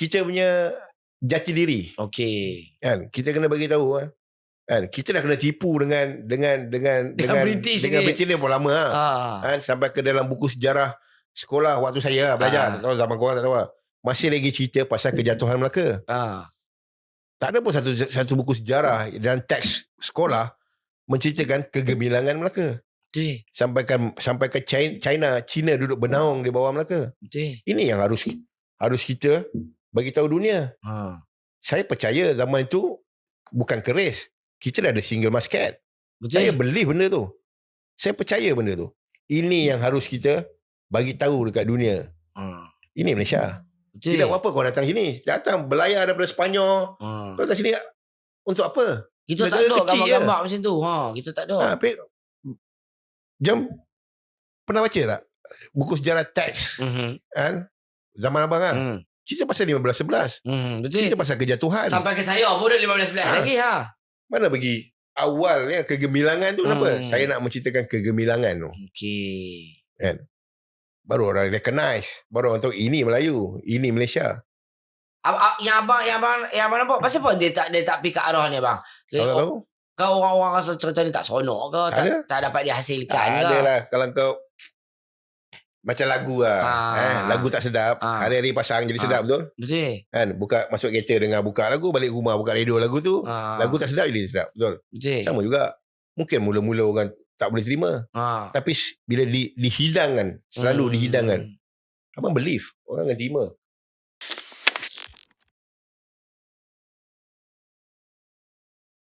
kita punya jati diri Okey. kan kita kena bagi tahu kan kan kita dah kena tipu dengan dengan dengan Dengan British dengan ni. British ni pun lama ha. Ah. kan sampai ke dalam buku sejarah sekolah waktu saya lah belajar Ah. tak tahu zaman korang tak tahu lah. masih lagi cerita pasal kejatuhan Melaka Ah. tak ada pun satu satu buku sejarah dan teks sekolah menceritakan kegemilangan Melaka Betul. sampai kan sampai ke China, China China duduk bernaung di bawah Melaka Betul. ini yang harus harus kita bagi tahu dunia Ha. saya percaya zaman itu bukan keris kita dah ada single musket Betul. saya believe benda tu saya percaya benda tu ini yang harus kita bagi tahu dekat dunia Ha. ini Malaysia Betul. tidak apa kau datang sini datang belayar daripada Sepanyol Ha. kau datang sini untuk apa Kita tak negara ada kecil gambar-gambar macam tu. Ha, kita tak ada. Ha, tapi, jom pernah baca tak buku sejarah teks Mhm. kan zaman abang kan Hmm. Cerita pasal 15-11 Hmm. cerita Betul. pasal kejatuhan Sampai ke saya pun dah 15 belas Ha. lagi ha. mana bagi awalnya kegemilangan tu kenapa Hmm. saya nak menceritakan kegemilangan tu Okey. baru orang recognize baru orang tahu ini Melayu ini Malaysia Ab, yang abang yang abang yang abang nampak pasal apa dia tak dia tak pergi ke arah ni bang. Dia, kau tak tahu kau orang-orang rasa cerita ni tak seronok ke tak, Ada. tak dapat dihasilkan tak ke? ada lah kalau kau macam lagu lah Ah. eh, lagu tak sedap Ah. hari-hari pasang jadi Ah. sedap betul Betul. kan buka masuk kereta dengar buka lagu balik rumah buka radio lagu tu Ha. lagu tak sedap jadi sedap betul betul. Sama juga. Mungkin mula-mula orang tak boleh terima. Ha. Tapi bila di, dihidangkan, selalu Hmm. dihidangkan. Abang believe. Orang akan terima.